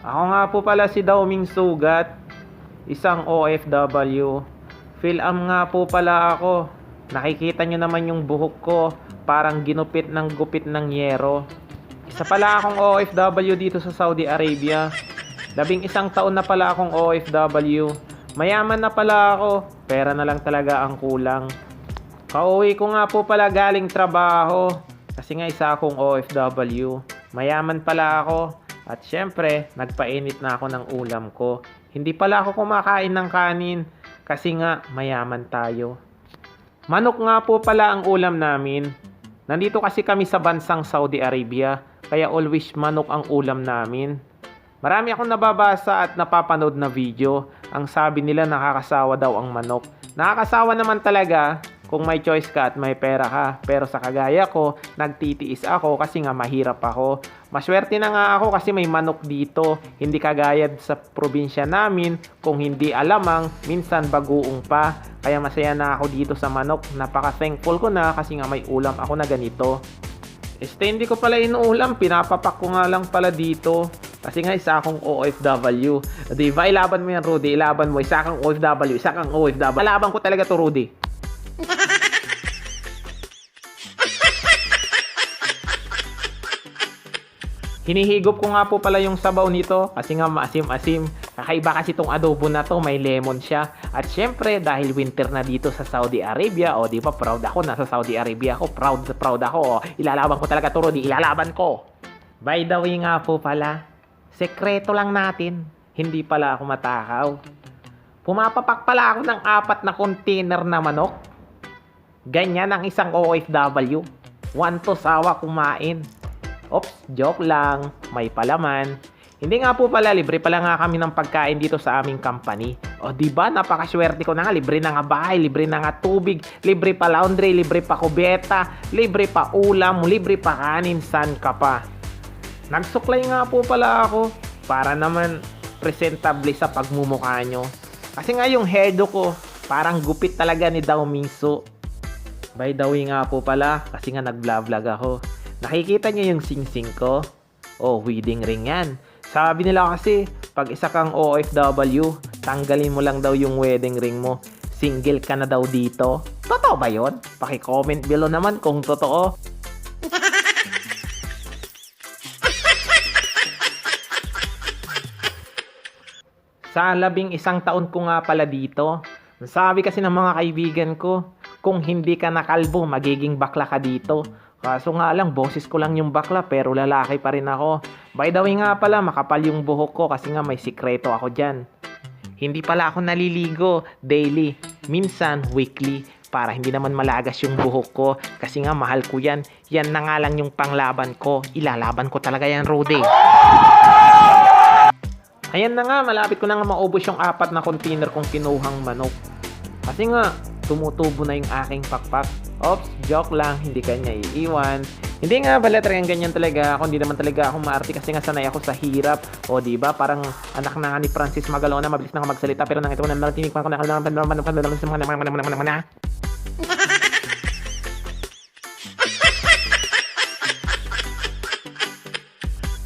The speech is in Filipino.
Ako nga po pala si Daoming Sugat, isang OFW. Film nga po pala ako. Nakikita nyo naman yung buhok ko, parang ginupit ng gupit ng yero. Isa pala akong OFW dito sa Saudi Arabia. Labing isang taon na pala akong OFW. Mayaman na pala ako, pera na lang talaga ang kulang. Kauwi ko nga po pala galing trabaho. Kasi nga isa akong OFW. Mayaman pala ako. At syempre, nagpainit na ako ng ulam ko. Hindi pala ako kumakain ng kanin. Kasi nga, mayaman tayo. Manok nga po pala ang ulam namin. Nandito kasi kami sa bansang Saudi Arabia. Kaya always manok ang ulam namin. Marami akong nababasa at napapanood na video. Ang sabi nila nakakasawa daw ang manok. Nakakasawa naman talaga kung may choice ka at may pera ka. Pero sa kagaya ko, nagtitiis ako kasi nga mahirap ako. Maswerte na nga ako kasi may manok dito. Hindi kagaya sa probinsya namin kung hindi alamang, minsan baguong pa. Kaya masaya na ako dito sa manok. Napaka-thankful ko na kasi nga may ulam ako na ganito. Este, hindi ko pala inuulam. Pinapapak ko nga lang pala dito. Kasi nga isa akong OFW. Di ba, ilaban mo yan, Rudy. Ilaban mo. Isa kang OFW. Isa kang OFW. Laban ko talaga to, Rudy. Hinihigop ko nga po pala yung sabaw nito kasi nga maasim-asim. Kakaiba kasi itong adobo na to, may lemon siya. At syempre, dahil winter na dito sa Saudi Arabia, o di ba proud ako, nasa Saudi Arabia ako, proud proud ako. O, ilalaban ko talaga to, Rudy, ilalaban ko. By the way nga po pala, sekreto lang natin, hindi pala ako matakaw. Pumapapak pala ako ng apat na container na manok. Ganyan ang isang OFW. One to sawa kumain. Ops, joke lang. May palaman. Hindi nga po pala, libre pala nga kami ng pagkain dito sa aming company. O di ba napakaswerte ko na nga, libre na nga bahay, libre na nga tubig, libre pa laundry, libre pa kubeta, libre pa ulam, libre pa kanin, san ka pa. Nagsuklay nga po pala ako para naman presentable sa pagmumukha nyo. Kasi nga yung hairdo ko, parang gupit talaga ni Dao Minso. By the way nga po pala, kasi nga nag-vlog ako. Nakikita niyo yung sing-sing ko? Oh, wedding ring yan. Sabi nila kasi, pag isa kang OFW, tanggalin mo lang daw yung wedding ring mo. Single ka na daw dito. Totoo ba yon? Paki-comment below naman kung totoo. Sa labing isang taon ko nga pala dito, sabi kasi ng mga kaibigan ko, kung hindi ka nakalbo, magiging bakla ka dito. Kaso nga lang, boses ko lang yung bakla pero lalaki pa rin ako. By the way nga pala, makapal yung buhok ko kasi nga may sikreto ako dyan. Hindi pala ako naliligo daily, minsan weekly para hindi naman malagas yung buhok ko kasi nga mahal ko yan. Yan na nga lang yung panglaban ko. Ilalaban ko talaga yan, Rudy. Ayan na nga, malapit ko na nga maubos yung apat na container kong kinuhang manok. Kasi nga, tumutubo na yung aking pakpak. Ops, joke lang, hindi kanya iiwan. Hindi nga pala talagang ganyan talaga ako. Hindi naman talaga ako maarte kasi nga sanay ako sa hirap. O di ba Parang anak na nga ni Francis Magalona, mabilis na nga magsalita pero nang ito na natinig pa ako na